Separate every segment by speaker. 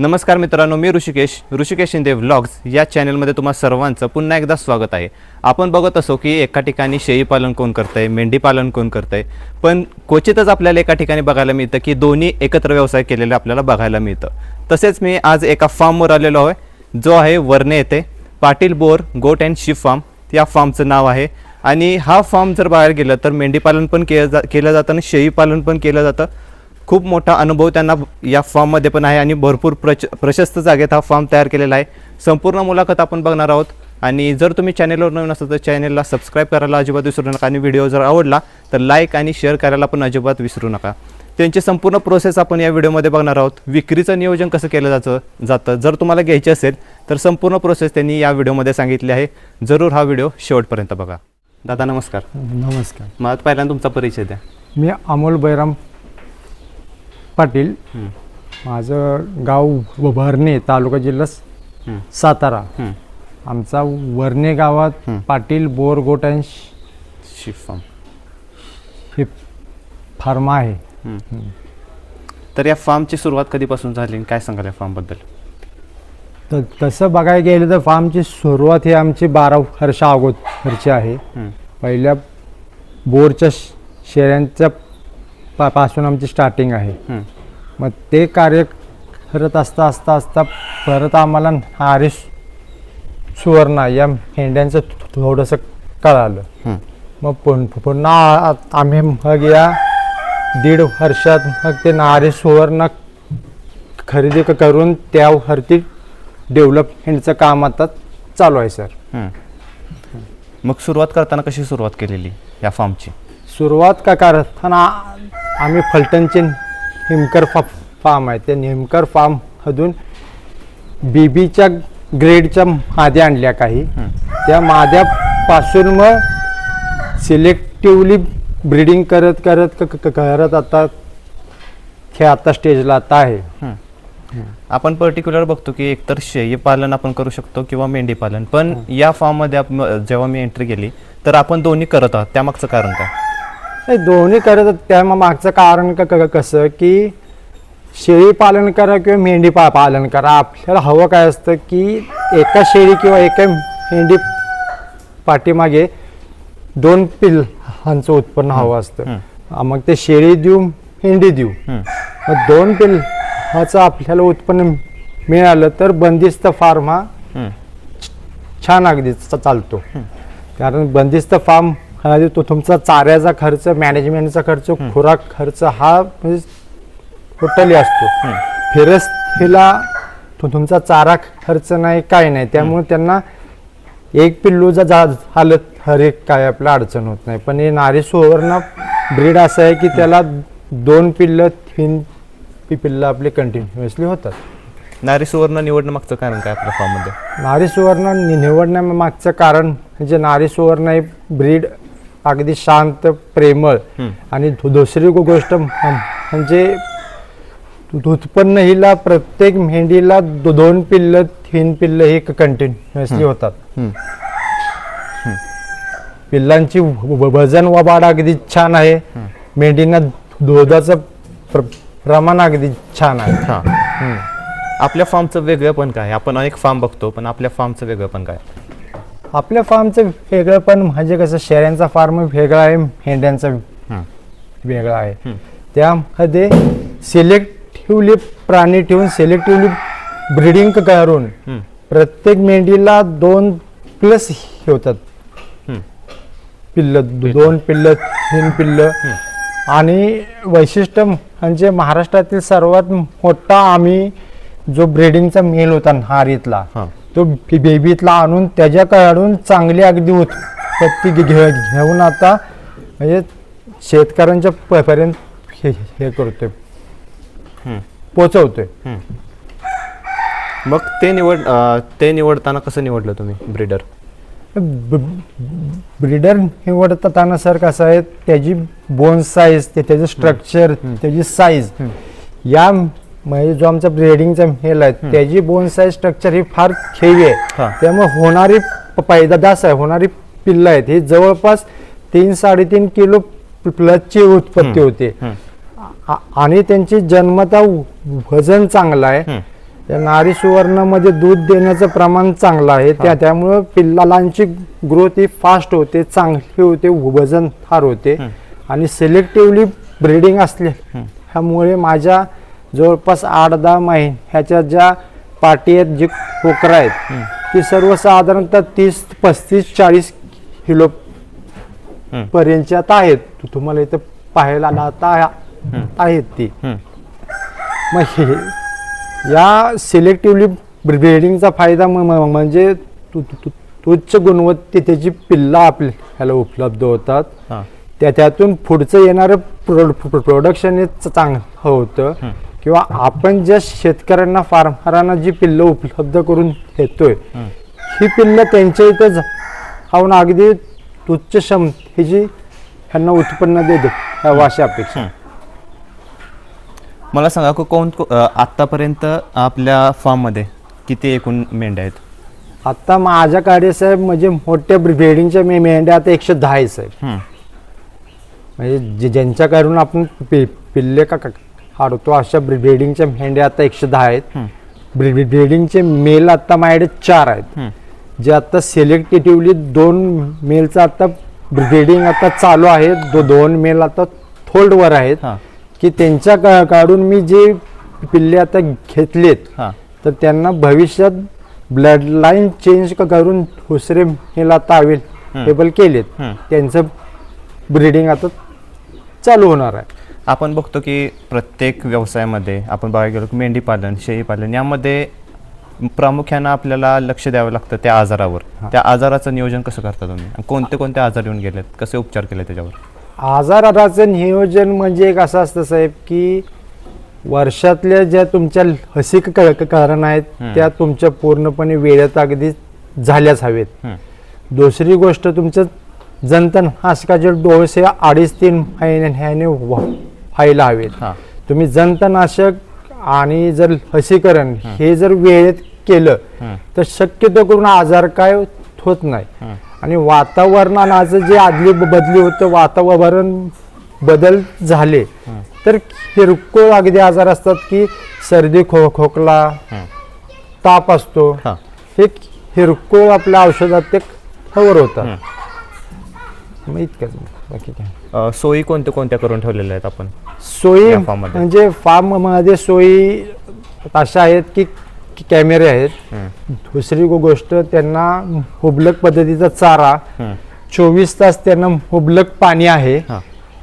Speaker 1: नमस्कार मित्रांनो मी ऋषिकेश ऋषिकेश शिंदे व्लॉग्स या चॅनलमध्ये तुम्हा सर्वांचं पुन्हा एकदा स्वागत आहे. आपण बघत असो की एका ठिकाणी शेळी पालन कोण करतंय मेंढी पालन कोण करतंय पण क्वचितच आपल्याला एका ठिकाणी बघायला मिळतं की दोन्ही एकत्र व्यवसाय केलेले आपल्याला बघायला मिळतं. तसेच मी आज एका फार्मवर आलेलो आहे जो आहे वरणे येथे Patil Boer goat and sheep farm या फार्मचं नाव आहे. आणि हा फार्म जर बाहेर गेलं तर मेंढीपालन पण केलं जा केलं जातं आणि शेळीपालन पण केलं जातं. खूप मोठा अनुभव त्यांना या फॉर्ममध्ये पण आहे आणि भरपूर प्रच प्रशस्त जागेत हा फॉर्म तयार केलेला आहे. संपूर्ण मुलाखत आपण बघणार आहोत. आणि जर तुम्ही चॅनेलवर नवीन असाल तर चॅनेलला सबस्क्राईब करायला अजिबात विसरू नका आणि व्हिडिओ जर आवडला तर लाईक आणि शेअर करायला पण अजिबात विसरू नका. त्यांची संपूर्ण प्रोसेस आपण या व्हिडिओमध्ये बघणार आहोत. विक्रीचं नियोजन कसं केलं जातं जातं जर तुम्हाला घ्यायची असेल तर संपूर्ण प्रोसेस त्यांनी या व्हिडिओमध्ये सांगितली आहे. जरूर हा व्हिडिओ शेवटपर्यंत बघा. दादा नमस्कार.
Speaker 2: नमस्कार.
Speaker 1: मला पहिल्यांदा तुमचा परिचय द्या.
Speaker 2: मी अमोल बैराम पाटील माझं गाव वरणे तालुका जिल्हा सातारा. आमचा वरणे गावात. Patil Boer goat and
Speaker 1: sheep farm
Speaker 2: farm आहे.
Speaker 1: तर या फार्मची सुरुवात कधीपासून झाली काय सांगाल या फार्मबद्दल?
Speaker 2: तर तसं बघायला गेलं तर फार्मची सुरुवात ही आमची बारा वर्ष अगोदरची आहे. पहिल्या बोरच्या श- शेळ्यांच्या पा पासून आमची स्टार्टिंग आहे. मग ते कार्य करत असता असता असता परत आम्हाला नारी सुवर्णा या मेंढ्यांचं थोडंसं कळालं. मग पुन पुन्हा आम्ही मग या दीड वर्षात मग ते नारी सुवर्ण खरेदी करून त्यावरती डेव्हलपमेंटचं काम आता चालू आहे सर.
Speaker 1: मग सुरुवात करताना कशी सुरुवात केलेली या फार्मची
Speaker 2: सुरुवात का करताना आम्ही फलटणचे निमकर फा फार्म आहे. त्या निमकर फार्ममधून बीबीच्या ग्रेडच्या माद्या आणल्या काही. त्या माद्यापासून मग सिलेक्टिवली ब्रीडिंग करत करत करत आता हे आता स्टेजला आता आहे.
Speaker 1: आपण पर्टिक्युलर बघतो की एकतर शेळी पालन आपण करू शकतो किंवा मेंढी पालन. पण या फार्ममध्ये जेव्हा मी एंट्री केली तर आपण दोन्ही करत आहोत. त्यामागचं कारण काय?
Speaker 2: हे दोन्ही करत त्या मग मागचं कारण क- क- कसं की शेळी पालन करा किंवा मेंढी पा पालन करा. आपल्याला हवं काय असतं की एका शेळी किंवा एका मेंढी पाठीमागे दोन पिल्लांचं उत्पन्न हवं असतं.
Speaker 1: हं.
Speaker 2: मग ते शेळी देऊ मेंढी देऊ. मग दोन पिल्लाचं आपल्याला उत्पन्न मिळालं तर बंदिस्त फार्म हा. छान अगदी च- चालतो. कारण बंदिस्त फार्म तो तुमचा चाऱ्याचा खर्च मॅनेजमेंटचा खर्च खुराक खर्च हा म्हणजे टोटली असतो. फिरस्तीला तो तुमचा चारा खर्च नाही काय नाही. त्यामुळे त्यांना एक पिल्लू जर जा झालं तरी काय आपलं अडचण होत नाही. पण हे नारी सुवर्ण ब्रीड असं आहे की त्याला दोन पिल्लं तीन पिल्लं आपले कंटिन्युअसली होतात.
Speaker 1: नारी सुवर्ण निवडणं मागचं कारण काय आपल्या फार्ममध्ये
Speaker 2: नारी सुवर्ण निवडण्यामागचं कारण म्हणजे नारी सुवर्ण ही ब्रीड अगदी शांत प्रेमळ. आणि दुसरी गोष्ट म्हणजे उत्पन्न हिला प्रत्येक मेंढीला दोन पिल्ल तीन पिल्ल हे कंटिन्युअसली होतात. पिल्लांची वजन व वाढ अगदी छान आहे. मेंढींना दुधाचं प्र- प्रमाण अगदी छान आहे.
Speaker 1: आपल्या फार्मचं वेगळं पण काय? आपण अनेक फार्म बघतो पण आपल्या फार्मचं वेगळं पण काय?
Speaker 2: आपल्या फार्मचं वेगळं पण म्हणजे कसं शेळ्यांचा फार्म वेगळा आहे मेंढ्यांचा वेगळा आहे. त्यामध्ये सिलेक्टिव्हली प्राणी ठेवून सिलेक्टिव्हली ब्रीडिंग करून प्रत्येक मेंढीला दोन प्लस होतात
Speaker 1: हं,
Speaker 2: पिल्ल दोन पिल्ल तीन पिल्ल. आणि वैशिष्ट्य म्हणजे महाराष्ट्रातील सर्वात मोठा आम्ही जो ब्रीडिंगचा मेल होता नारीतला तो बेबीतला आणून त्याच्याकडून चांगली अगदी उत्पत्ती घे- घेऊन आता म्हणजे शेतकऱ्यांच्या पर्यंत हे हे करतोय. पोचवतोय.
Speaker 1: मग ते निवड ते निवडताना कसं निवडलं तुम्ही ब्रीडर?
Speaker 2: ब्रीडर निवडताना सर कसं आहे त्याची बोन साईज ते त्याचं स्ट्रक्चर त्याची साईज या म्हणजे जो आमचा ब्रीडिंगचा मेल आहे त्याची बोन साईज स्ट्रक्चर ही फार खेळी. आहे. त्यामुळे होणारी प- पैदास आहे होणारी पिल्लं आहेत. ही जवळपास तीन साडेतीन किलो प्लसची उत्पत्ती होते. आणि त्यांची जन्मता वजन चांगलं आहे. नारी सुवर्णामध्ये दूध देण्याचं प्रमाण चांगलं आहे. त्या त्यामुळं पिल्लांची ग्रोथ ही फास्ट होते चांगली होते वजन फार होते. आणि सिलेक्टिव्हली ब्रीडिंग असले ह्यामुळे माझ्या जवळपास आठ दहा महिन्याच्या ज्या पाटी आहेत जे कोकरा आहेत ती सर्वसाधारणतः तीस पस्तीस चाळीस किलो
Speaker 1: हम्म.
Speaker 2: पर्यंतच्यात आहेत. तुम्हाला इथं पाहायला आता आहेत ती. मग हे या सिलेक्टिव्हली ब्रिडिंगचा फायदा म्हणजे उच्च गुणवत्तेची पिल्लं आपल्याला उपलब्ध होतात. त्या त्यातून पुढचं येणारं प्रो प्रोडक्शन हे चांगलं होतं. किंवा आपण ज्या शेतकऱ्यांना फार्मरांना जी पिल्लं उपलब्ध करून देतोय ही. पिल्लं त्यांच्या इथं जाऊन अगदी तुच्छ क्षमतेची ह्यांना उत्पन्न देतो अशी अपेक्षा.
Speaker 1: मला सांगा को- कोण आत्तापर्यंत आपल्या फार्ममध्ये किती एकूण मेंढ्या आहेत?
Speaker 2: आता माझ्याकडे साहेब म्हणजे मोठ्या ब्रिडिंगच्या मे मेंढ्या आता एकशे दहा आहे साहेब. म्हणजे ज्यांच्याकडून आपण पिल्ले का काढतो अशा ब्रिडिंगच्या मेंढ्या आता एकशे दहा आहेत. ब्रिडिंगचे मेल आता माझ्याकडे चार आहेत. जे आता सिलेक्टेटिव्हली दोन मेलचं आता ब्रिडिंग आता चालू आहे. दो दोन मेल आता थोल्डवर आहेत. की त्यांच्या काढून मी जे पिल्ले आता घेतलेत तर त्यांना भविष्यात ब्लड लाईन चेंज करून दुसरे मेल आता अवेलेबल केलेत. त्यांचं ब्रिडिंग आता चालू होणार आहे.
Speaker 1: आपण बघतो की प्रत्येक व्यवसायामध्ये आपण बघायला गेलो की मेंढी पालन शेळी पालन यामध्ये प्रामुख्यानं आपल्याला लक्ष द्यावं लागतं त्या आजारावर. त्या आजाराचं नियोजन कसं करता तुम्ही? कोणते कोणते आजार येऊन गेलेत? कसे उपचार केले त्याच्यावर?
Speaker 2: आजाराचं नियोजन म्हणजे एक असं असतं साहेब की वर्षातल्या ज्या तुमच्या लसिक क- क- कारण आहेत त्या तुमच्या पूर्णपणे वेळेत अगदी झाल्याच हवेत. दुसरी गोष्ट तुमचं जंतनाशकाचे डोस हे अडीच तीन महिन्याने व्हायला हवेत.
Speaker 1: हां.
Speaker 2: तुम्ही जंतनाशक आणि जर लसीकरण हे. जर वेळेत केलं. तर शक्यतो करून आजार काय होत नाही. आणि वातावरणाचं जे आदली ब- बदली होतं वातावरण बदल झाले तर किरकोळ अगदी आजार असतात की सर्दी खो खोकला. ताप असतो.
Speaker 1: हां.
Speaker 2: हे किरकोळ आपल्या औषधात ते कव्हर होतात. मग इतकंच बाकी काय?
Speaker 1: अ, सोयी कोणत्या कोणत्या करून ठेवलेल्या आहेत आपण
Speaker 2: सोयी
Speaker 1: या farm मध्ये?
Speaker 2: म्हणजे फार्ममध्ये सोयी अशा आहेत की की कॅमेरे आहेत. दुसरी गो- गोष्ट त्यांना मुबलक पद्धतीचा चारा. चोवीस तास त्यांना मुबलक पाणी आहे
Speaker 1: हां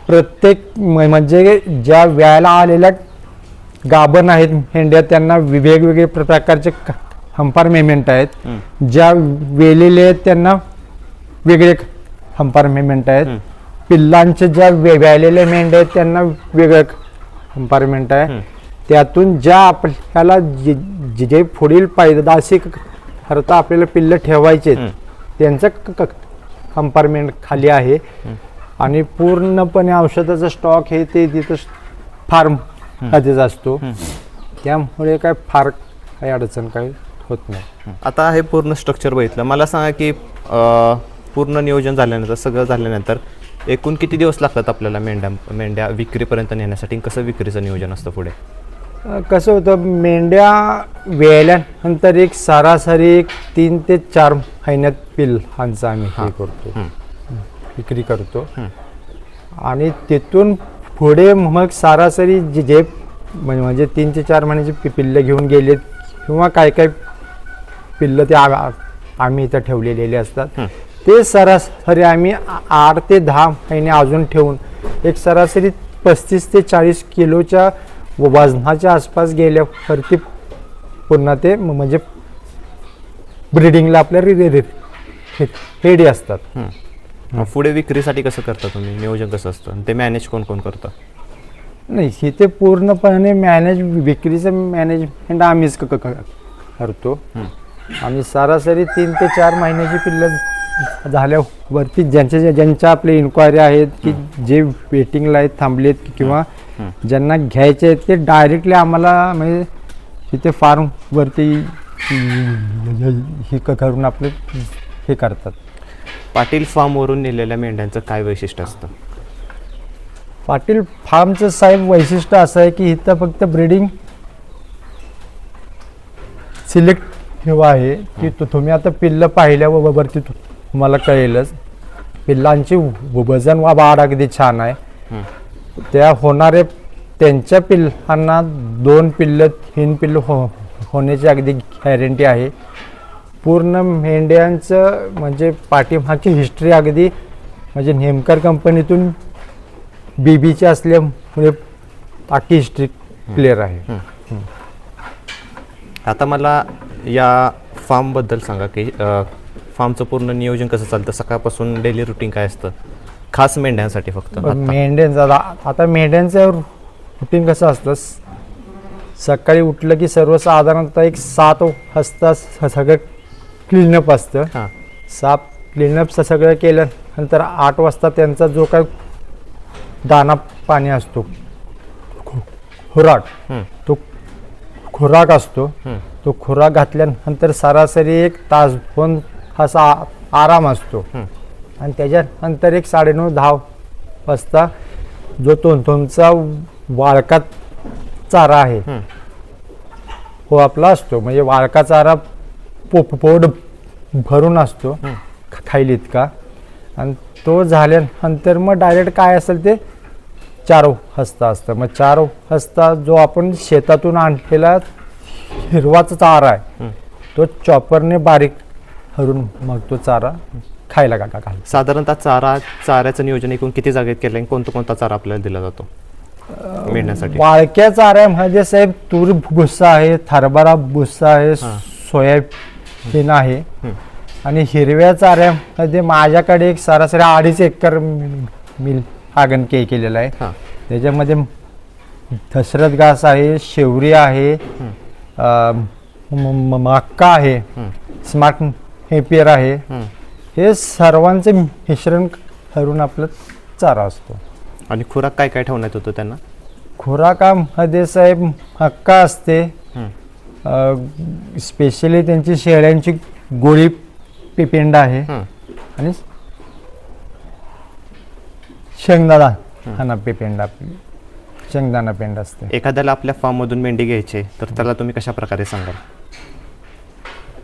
Speaker 2: प्रत्येक म- म्हणजे ज्या व्यायला आलेल्या गाभण आहेत मेंढ्या त्यांना वि- वेगवेगळे प्र- प्रकारचे कंपार्टमेंट आहेत
Speaker 1: हम्म.
Speaker 2: ज्या वेलेले आहेत त्यांना वेगळे कंपार्टमेंट आहेत
Speaker 1: हम्म.
Speaker 2: पिल्लांचे ज्या वे- व्यालेल्या मेंढ्या आहेत त्यांना वेगळं कंपार्टमेंट आहे. त्यातून ज्या आपल्याला जे पुढील पायदाशी करता आपल्याला पिल्लं ठेवायचे. त्यांचं कंपार्टमेंट खाली आहे. आणि पूर्णपणे औषधाचा स्टॉक हे ते तिथं फार्म मध्येच असतो. त्यामुळे काय फार काही अडचण काही होत नाही.
Speaker 1: आता हे पूर्ण स्ट्रक्चर बघितलं. मला सांगा की पूर्ण नियोजन झाल्यानंतर सगळं झाल्यानंतर एकूण किती दिवस लागतात आपल्याला मेंढ्या मेंढ्या विक्रीपर्यंत नेण्यासाठी कसं विक्रीचं नियोजन असतं पुढे
Speaker 2: कसं होतं मेंढ्या वेळल्यानंतर एक सरासरी एक तीन ते चार महिन्यात पिल्लांचं आम्ही हे करतो. विक्री करतो. आणि तिथून पुढे मग सरासरी जे जे म्हणजे तीन ते चार महिन्याची पिल्लं घेऊन गेलेत किंवा काय काय पिल्लं ते आम्ही इथं ठेवलेले असतात. ते सरासरी आम्ही आठ ते दहा महिने अजून ठेवून एक सरासरी पस्तीस ते चाळीस किलोच्या वजनाच्या आसपास गेल्यावरती पुन्हा ते म्हणजे ब्रिडिंगला आपल्या रेडी असतात.
Speaker 1: पुढे विक्रीसाठी कसं करता तुम्ही? नियोजन कसं असतं? आणि ते मॅनेज कोण कोण करतं?
Speaker 2: नाही इथे पूर्णपणे मॅनेज विक्रीचं मॅनेजमेंट आम्हीच करतो. आम्ही सरासरी तीन ते चार महिन्याची पिल्लं झाल्यावरती ज्यांच्या ज्या- ज्यांच्या आपले इन्क्वायरी आहेत की जे वेटिंगला आहेत थांबलेत किंवा ज्यांना घ्यायचे आहेत ते डायरेक्टली आम्हाला म्हणजे तिथे फार्मवरती हे क- करून आपले हे करतात.
Speaker 1: पाटील फार्मवरून नेलेल्या मेंढ्यांचं काय वैशिष्ट्य असतं?
Speaker 2: पाटील फार्मचं साहेब वैशिष्ट्य असं आहे की इथं फक्त ब्रीडिंग सिलेक्टिव्ह आहे की तुम्ही आता पिल्लं पाहिल्यावरती तुम्हाला कळेलच. पिल्लांची वजन वा वाढ अगदी छान आहे. त्या होणारे त्यांच्या पिल्लांना दोन पिल्लं तीन पिल्लं हो होण्याची अगदी गॅरंटी आहे. पूर्ण मेंढ्यांचं म्हणजे पाठीमागची हिस्ट्री अगदी म्हणजे नेमकर कंपनीतून बीबीची असल्यामुळे बाकी हिस्ट्री क्लिअर आहे.
Speaker 1: आता मला या फार्मबद्दल सांगा की फार्मचं पूर्ण नियोजन कसं चालतं? सकाळपासून डेली रुटीन काय असतं? खास मेंढ्यांसाठी फक्त
Speaker 2: मेंढ्यांचा आता- आता मेंढ्यांचं रुटीन कसं असतं? सकाळी उठलं की सर्वसाधारणतः एक सात वाजता सगळं क्लीनअप असतं.
Speaker 1: हां.
Speaker 2: साफ क्लीनअप सगळं केल्यानंतर आठ वाजता त्यांचा जो काय दाना पाणी असतो खुराक. तो खुराक असतो. तो खुराक घातल्यानंतर सरासरी एक तास दोन असा आराम असतो. आणि त्याच्यानंतर एक साडेनऊ दहा वाजता जो तो तुमचा वाळका चारा आहे.
Speaker 1: हं.
Speaker 2: आपला असतो. म्हणजे वाळका चारा पो पोट भरून असतो. खाईल इतका. आणि तो झाल्यानंतर मग डायरेक्ट काय असेल ते चार वाजता असतं. मग चार वाजता जो आपण शेतातून आणलेला हिरवाचा चारा आहे. तो चॉपरने बारीक करून मग तो चारा खायला का घाल
Speaker 1: साधारणतः चारा चाऱ्याचं नियोजन एकूण किती जागेत केलं आणि कोणता कोणता चारा आपल्याला दिला जातो? मेंढ्यासाठी
Speaker 2: वाळक्या चाऱ्यामध्ये साहेब तूर भुस्सा आहे हरभरा भुस्सा आहे. सोयाबीन आहे. आणि हिरव्या चाऱ्यामध्ये माझ्याकडे एक सरासरी अडीच एकर मिल आगन के केलेला आहे. त्याच्यामध्ये दशरथ घास आहे शेवरी आहे मक्का आहे.
Speaker 1: हं.
Speaker 2: हेपियर आहे
Speaker 1: हं.
Speaker 2: सर्वांचे मिश्रण करून आपला चारा असतो
Speaker 1: आणि खुराक काय काय ठेवण्यात होतं त्यांना
Speaker 2: खुराकामध्ये साहेब हक्का असते. स्पेशली त्यांची शेळ्यांची गोळी पे- पेंड आहे. आणि शेंगदाणा हा पे पेंड आपली शेंगदाणा पेंड असते
Speaker 1: एखाद्याला आपल्या फार्ममधून मेंढी घ्यायची तर त्याला तुम्ही कशा प्रकारे सांगाल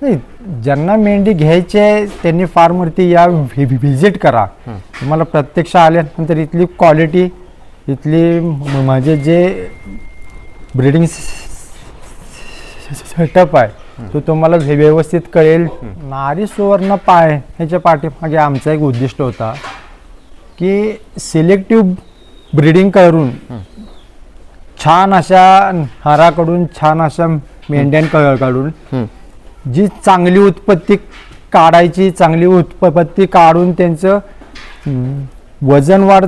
Speaker 2: नाही ज्यांना मेंढी घ्यायची आहे त्यांनी फार्मवरती या व्हिजिट करा. तुम्हाला प्रत्यक्ष आल्यानंतर इथली क्वालिटी इथली म- म्हणजे जे ब्रिडिंग सेटअप आहे तो तुम्हाला व्य- व्यवस्थित कळेल. नारी सुवर्ण पाय ह्याच्या पाठीमागे आमचा एक उद्दिष्ट होता की सिलेक्टिव्ह ब्रिडिंग करून छान अशा हाराकडून छान अशा मेंढ्यांकडून
Speaker 1: हं.
Speaker 2: जी चांगली उत्पत्ती काढायची चांगली उत्पत्ती काढून त्यांचं वजन वाढ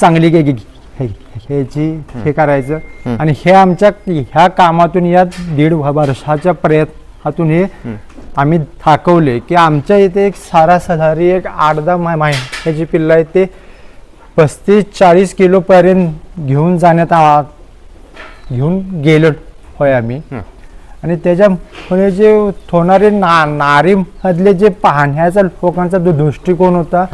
Speaker 2: चांगली घ्यायची हे करायचं. आणि हे आमच्या ह्या कामातून या दीड वर्षाच्या प्रयत्नातून हे आम्ही दाखवले की आमच्या इथे एक सरासरी एक आठ दहा महिन्याची पिल्लं आहेत ते पस्तीस चाळीस किलोपर्यंत घेऊन जाण्यात आ घेऊन गेलो होय आम्ही. आणि त्याच्यामुळे जे होणारे ना नारीमधले जे पाहण्याचा लोकांचा जो दृष्टिकोन होता.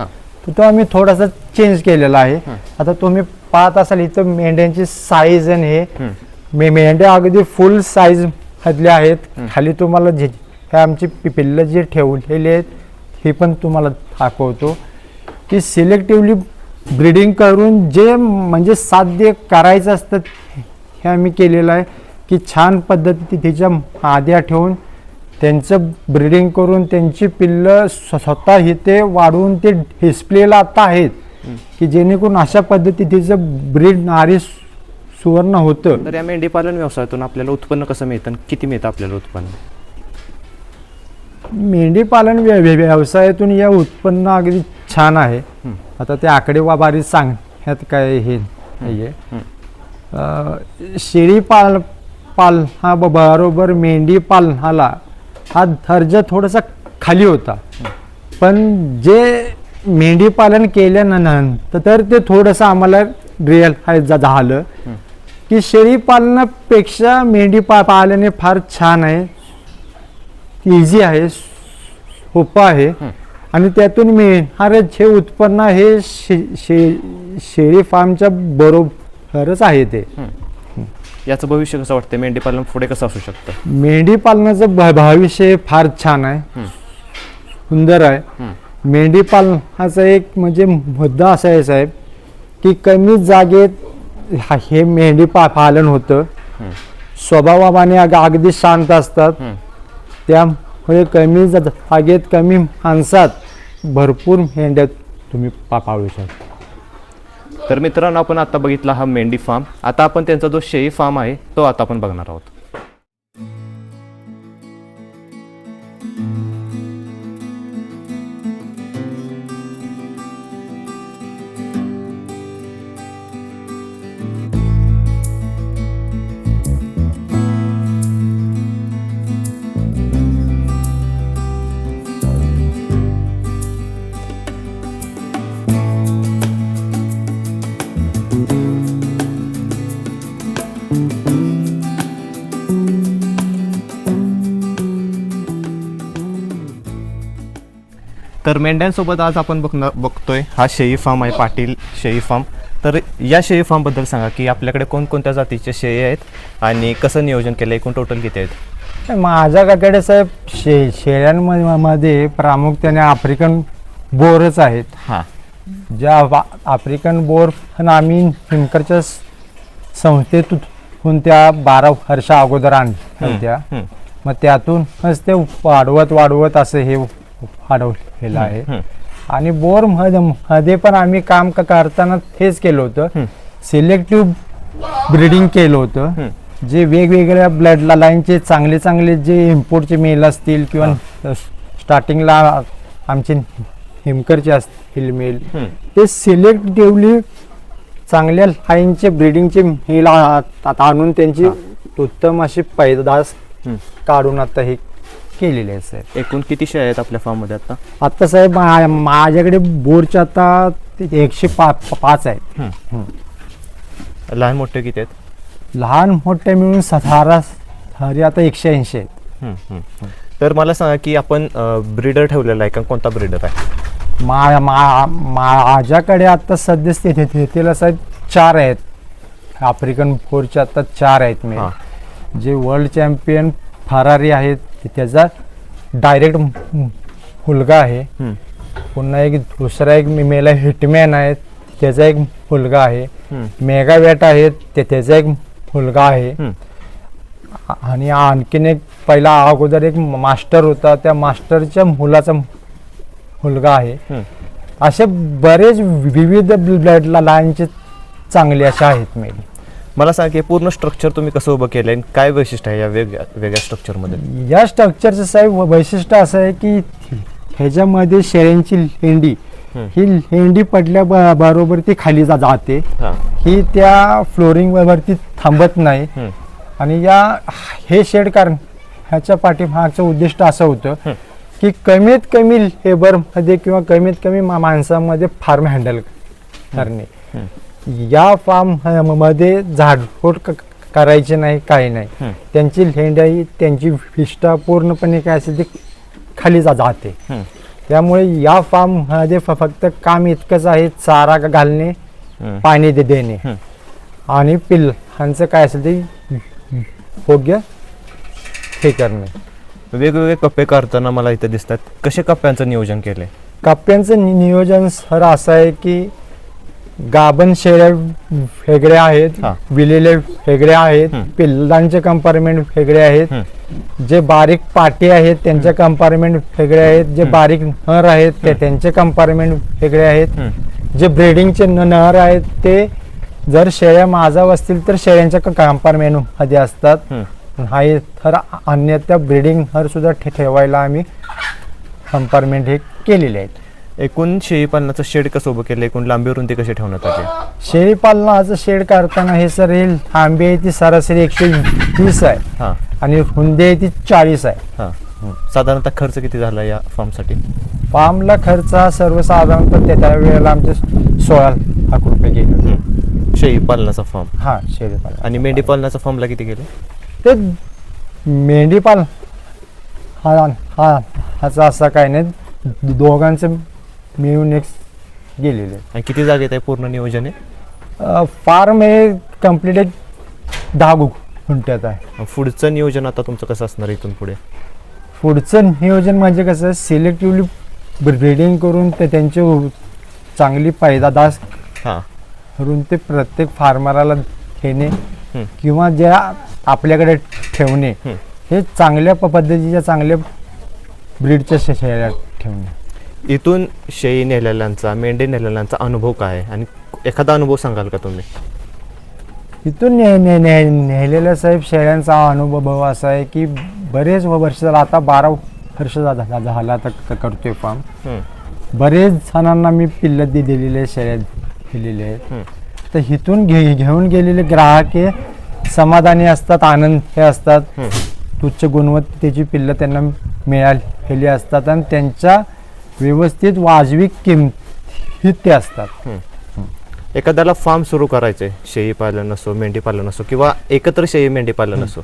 Speaker 2: तो तो आम्ही थोडासा चेंज केलेला आहे. आता तुम्ही पाहत असाल इथं मेंढ्यांची साईज आणि हे. मे मेंढ्या अगदी फुल साईज मधल्या आहेत. खाली तुम्हाला जे हे आमची पिल्लं जे ठेवलेली आहेत हे पण तुम्हाला दाखवतो. की सिलेक्टिव्हली ब्रीडिंग करून जे म्हणजे साध्य करायचं असतं हे आम्ही केलेलं आहे. की छान पद्धतीच्या आद्या ठेवून त्यांचं ब्रीडिंग करून त्यांची पिल्लं स्व- स्वतः इथे वाढवून ते डिस्प्लेला आता आहेत. की जेणेकरून अशा पद्धतीचं ब्रीड नारी सुवर्ण होतं.
Speaker 1: तर या मेंढी पालन व्यवसायातून आपल्याला उत्पन्न कसं मिळतं किती मिळतं आपल्याला उत्पन्न?
Speaker 2: मेंढी पालन व्य- व्य- व्यवसायातून या उत्पन्न अगदी छान आहे. आता ते आकडेवारी सांगण्यात काय हे नाहीये. अं, शेळी पाल पाल हा ब- बरोबर मेंढी पालनाला हा दर्जा थोडासा खाली होता. पण जे मेंढी पालन केल्यानंतर तर ते थोडंसं आम्हाला रिअल झालं. की शेळी पालनापेक्षा मेंढी पा पालन फार छान आहे इझी आहे सोपं आहे. आणि त्यातून मिळणारं जे उत्पन्न हे शे शे शेळी फार्मच्या बरोबरच आहे ते.
Speaker 1: याचं भविष्य कसं वाटतं मेंढी पालन पुढे कसं असू शकतं
Speaker 2: मेंढी पालनाचं भ- भविष्य फार छान आहे. सुंदर आहे. मेंढी पालनाचा एक म्हणजे मुद्दा असा आहे साहेब की कमी जागेत हा- हे मेंढी पा पालन होतं. स्वभावाने अग अगदी शांत असतात. त्यामुळे कमी जा- जागेत कमी माणसात भरपूर मेंढ्या तुम्ही पा पाळू शकता
Speaker 1: तर मित्रांनो आपण आता बघितला हा मेंढी फार्म आता आपण त्यांचा जो शेळी फार्म आहे तो आता आपण बघणार आहोत. तर मेंढ्यांसोबत आज आपण बघणार बघतोय हा शेळी फार्म आहे पाटील शेळी फार्म तर या शेळी फार्मबद्दल सांगा की आपल्याकडे कोणकोणत्या जातीचे शेळी आहेत आणि कसं नियोजन केलं एकूण टोटल किती आहेत?
Speaker 2: माझ्याकडे साहेब शे शेळ्यांमध्ये प्रामुख्याने आफ्रिकन बोरच आहेत.
Speaker 1: हां.
Speaker 2: ज्या आफ्रिकन बोर पण आम्ही हिमकरच्या संस्थेतून त्या बारा वर्षा अगोदर आणल्या मग त्यातूनच ते वाढवत वाढवत असं हे वाढवलेलं आहे आणि बोरमध्ये मध्ये पण आम्ही काम करताना हेच केलं होतं. सिलेक्टिव्ह ब्रीडिंग केलं होतं. जे वेगवेगळ्या ब्लड लाईनचे चांगले चांगले जे इम्पोर्टचे मेल असतील किंवा स्टार्टिंगला आमचे हिमकरचे असतील मेल. ते सिलेक्टिव्हली चांगल्या लाईनचे ब्रीडिंगचे मेल आणून त्यांची उत्तम अशी पैदास. काढून आता हे केलेले आहे साहेब.
Speaker 1: एकूण किती शेळ्या आहेत आपल्या फार्ममध्ये आता?
Speaker 2: आता साहेब मा- माझ्याकडे बोरचे आता ते एकशे पा पाच आहेत.
Speaker 1: लहान मोठे किती आहेत?
Speaker 2: लहान मोठे मिळून साधारा साधारी आता एकशे ऐंशी आहेत.
Speaker 1: तर मला सांगा की आपण ब्रीडर ठेवलेला आहे का? कोणता ब्रीडर आहे?
Speaker 2: मा मा माझ्याकडे आता सध्या स्थितीला साहेब चार आहेत. आफ्रिकन फोरचे आता चार आहेत मी
Speaker 1: हां.
Speaker 2: जे वर्ल्ड चॅम्पियन फरारी आहेत ते त्याचा डायरेक्ट मुलगा आहे. पुन्हा एक दुसरा एक मेला हिटमॅन आहे त्याचा एक मुलगा आहे.
Speaker 1: हं,
Speaker 2: मेगावॅट आहेत ते त्याचा एक मुलगा आहे. आणि आणखीन एक पहिला अगोदर एक मास्टर होता त्या मास्टरच्या मुलाचा मुलगा आहे. असे बरेच विविध ब्लड लाईनचे चांगले असे आहेत मेल.
Speaker 1: मला सांगा की पूर्ण स्ट्रक्चर तुम्ही कसं उभं केलं आणि काय वैशिष्ट्य आहे या वेगळ्या वेगळ्या स्ट्रक्चरमध्ये
Speaker 2: या स्ट्रक्चरचं साहेब वैशिष्ट्य असं आहे की ह्याच्यामध्ये शेळ्यांची लेंडी
Speaker 1: हं.
Speaker 2: लेंडी पडल्या ब- बरोबर ती खाली जा जाते
Speaker 1: हां
Speaker 2: ही त्या फ्लोरिंग वरती थांबत नाही आणि या हे शेड कारण ह्याच्या पाठीमागचं उद्दिष्ट असं होतं. की कमीत कमी लेबरमध्ये किंवा कमीत कमी मा- माणसामध्ये फार्म हँडल करणे. या फार्ममध्ये झाडफोड करायचे नाही काही नाही. त्यांची लेंडाई त्यांची विष्ठा पूर्णपणे काय असेल ते खाली जाते. त्यामुळे या फार्ममध्ये फक्त काम इतकंच आहे चारा घालणे. पाणी दे देणे. आणि पिल्लांचं काय असेल ते योग्य हे करणे.
Speaker 1: वेगवेगळे कप्पे करताना मला इथे दिसतात. कसे कप्प्यांचं नियोजन केलंय?
Speaker 2: कप्प्यांचं नियोजन सर असं आहे की गाभण शेळ्या वेगळे आहेत
Speaker 1: हा.
Speaker 2: विलेले वेगळे आहेत
Speaker 1: हं.
Speaker 2: पिल्लांचे कंपार्टमेंट वेगळे आहेत.
Speaker 1: हं.
Speaker 2: जे बारीक पाटी आहेत त्यांचे कंपार्टमेंट वेगळे आहेत. जे बारीक नर आहेत ते त्यांचे कंपार्टमेंट वेगळे आहेत. जे ब्रिडिंगचे न- नर आहेत ते जर शेळ्या माझा असतील तर शेळ्यांच्या कंपार्टमेंटमध्ये असतात.
Speaker 1: हं.
Speaker 2: हा तर अन्यथा ब्रिडिंग हर सुद्धा ठे- ठेवायला आम्ही कंपार्टमेंट हे केलेले आहेत.
Speaker 1: एकूण शेळी पालनाचं शेड कसं उभं केलं? एकूण लांबी रुंदी कशी ठेवण्यात आली?
Speaker 2: शेळी पालनाचं शेड काढताना हे सर हे आंबे आहे ती सरासरी एकशे वीस आहे.
Speaker 1: हां.
Speaker 2: आणि हुंदे आहे ती चाळीस आहे.
Speaker 1: हां. हं. साधारणतः खर्च किती झाला या फार्मसाठी?
Speaker 2: फार्मला खर्च हा सर्वसाधारणतः त्या वेळेला आमचे सोळा लाख रुपये गेले.
Speaker 1: शेळी पालनाचा फॉर्म.
Speaker 2: हा शेळी पालन
Speaker 1: आणि मेंढी पालनाचा फॉर्मला किती गेले?
Speaker 2: ते मेंढी पालन हा हा ह्याचा असा काय नाही. दोघांचं मिळून एक गेलेले.
Speaker 1: आणि किती जागेत आहे पूर्ण नियोजन आहे
Speaker 2: फार्म हे कंप्लीट दहा गु आहे.
Speaker 1: पुढचं नियोजन आता तुमचं कसं असणार आहे इथून पुढे?
Speaker 2: पुढचं नियोजन म्हणजे कसं सिलेक्टिव्हली ब्रिडिंग करून ते त्यांची उ- चांगली पैदादास
Speaker 1: हां.
Speaker 2: करून ते प्रत्येक फार्मराला घेणे
Speaker 1: हं.
Speaker 2: किंवा ज्या आपल्याकडे ठेवणे
Speaker 1: हं.
Speaker 2: हे चांगल्या प- पद्धतीच्या चांगल्या ब्रीडच्या शे- शेळ्या ठेवणे.
Speaker 1: इथून शेळी नेलेल्यांचा मेंढी नेलेल्यांचा अनुभव काय आहे? आणि एखादा अनुभव सांगाल का तुम्ही?
Speaker 2: इथून ने ने ने नेलेल्या साहेब शेळ्यांचा अनुभव असा आहे की बरेच वर्ष झालं आता बारा वर्ष झाला आता क- करतोय फार्म बरेच जणांना मी पिल्ल दिलेले शेळ्या दिलेले आहेत. तर इथून घे घेऊन गेलेले ग्राहक हे समाधानी असतात आनंद हे असतात. तुच्छ गुणवत्तेची पिल्लं त्यांना मिळालेली असतात आणि त्यांच्या व्यवस्थित वाजवी किमतीत ते असतात
Speaker 1: एखाद्याला फार्म सुरू करायचे शेळी पालन असो मेंढी पालन असो किंवा एकत्र शेळी मेंढी पालन असो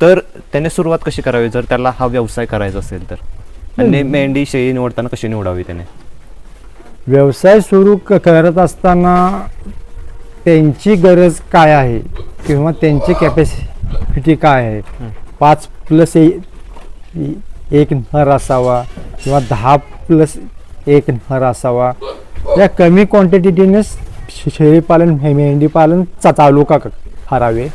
Speaker 1: तर त्याने सुरुवात कशी करावी? जर त्याला हा व्यवसाय करायचा असेल तर. आणि मेंढी शेळी निवडताना कशी निवडावी त्याने?
Speaker 2: व्यवसाय सुरू क- करत असताना त्यांची गरज काय आहे? किंवा त्यांची कॅपॅसिटी काय आहे? पाच प्लस एक नर असावा किंवा दहा प्लस एक नर असावा. या कमी क्वांटिटीने शेळीपालन हे मेंढीपालन चा चालू का करावे.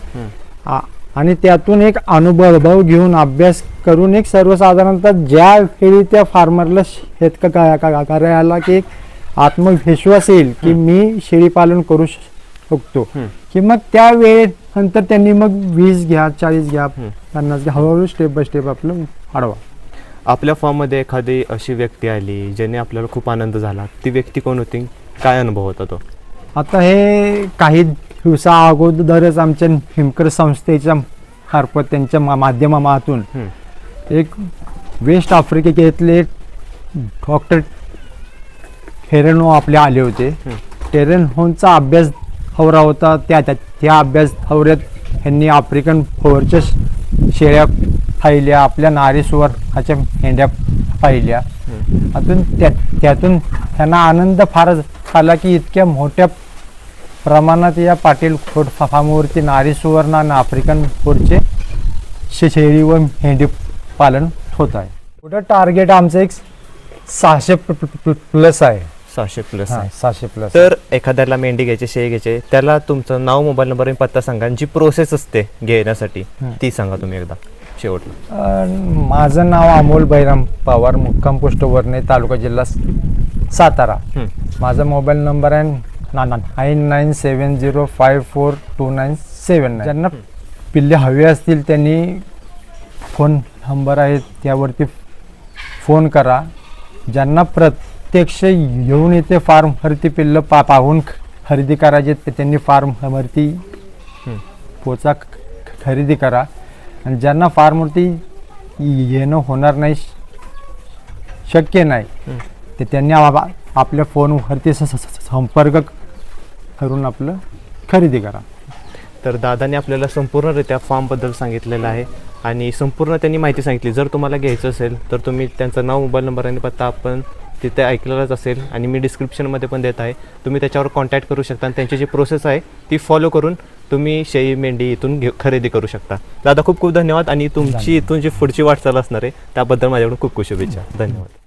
Speaker 2: आणि त्यातून एक अनुभव घेऊन अभ्यास करून एक सर्वसाधारणतः ज्या वेळी त्या फार्मरला शेतकऱ्याला की एक आत्मविश्वास येईल की मी शेळीपालन करू शकतो. की मग त्या वेळेनंतर त्यांनी मग वीस घ्या चाळीस घ्या. पन्नास घ्या हळूहळू स्टेप बाय स्टेप आपलं वाढवा.
Speaker 1: आपल्या फार्ममध्ये एखादी अशी व्यक्ती आली ज्याने आपल्याला खूप आनंद झाला ती व्यक्ती कोण होती? काय अनुभव होता तो?
Speaker 2: आता हे काही दिवसा अगोदरच आमच्या हिमकर संस्थेच्या मार्फत त्यांच्या मा- माध्यमातून एक वेस्ट आफ्रिकेतले डॉक्टर टेरेनो आपले आले होते.
Speaker 1: हं.
Speaker 2: टेरेनहोनचा अभ्यास हवरा होता. त्या त्या- अभ्यास हवऱ्यात यांनी आफ्रिकन फोरच्या शेळ्या पाहिल्या आपल्या नारीसुवर ह्याच्या मेंढ्या पाहिल्या. अजून त्या त्यातून त्यांना आनंद फारच आला की इतक्या मोठ्या प्रमाणात या पाटील खोट फार्मवरती नारी सुवर्ण आणि आफ्रिकन शे- शेळी व मेंढी पालन होत आहे. पुढं टार्गेट आमचं एक सहाशे प्लस आहे.
Speaker 1: सहाशे प्लस
Speaker 2: हा,
Speaker 1: आहे.
Speaker 2: सहाशे प्लस
Speaker 1: तर एखाद्याला मेंढी घ्यायची शेळी घ्यायचे त्याला तुमचं नाव मोबाईल नंबर आणि पत्ता सांगा. आणि जी प्रोसेस असते घेण्यासाठी. ती सांगा तुम्ही एकदा शेवटला.
Speaker 2: अं, माझं नाव अमोल बैराम पवार मुक्काम पोस्ट वरणे तालुका जिल्हा स- सातारा. माझा मोबाईल नंबर आहे ना nine nine seven zero five four two nine seven nine. ज्यांना पिल्ले हवे असतील त्यांनी फोन नंबर आहे त्यावरती फोन करा. ज्यांना प्रत्यक्ष येऊन इथे फार्मवरती पिल्लं पा पाहून खरेदी करायचे त्यांनी फार्मवरती
Speaker 1: हं.
Speaker 2: पोचा खरेदी करा आणि ज्यांना फार्मवरती येणं होणार नाही शक्य नाही. ते त्यांनी आपल्या फोनवरती संपर्क करून आपलं खरेदी करा
Speaker 1: तर दादाने आपल्याला संपूर्णरित्या फॉर्मबद्दल सांगितलेलं आहे आणि संपूर्ण त्यांनी माहिती सांगितली जर तुम्हाला घ्यायचं असेल तर तुम्ही त्यांचं नाव मोबाईल नंबर आणि पत्ता आपण तिथे ऐकलेलाच असेल आणि मी डिस्क्रिप्शनमध्ये पण देत आहे. तुम्ही त्याच्यावर कॉन्टॅक्ट करू शकता आणि त्यांची जी प्रोसेस आहे ती फॉलो करून तुम्ही शेळी मेंढी इथून घे खरेदी करू शकता. दादा खूप खूप धन्यवाद आणि तुमची इथून जी पुढची वाटचाल असणार आहे त्याबद्दल माझ्याकडून खूप खूप शुभेच्छा. धन्यवाद.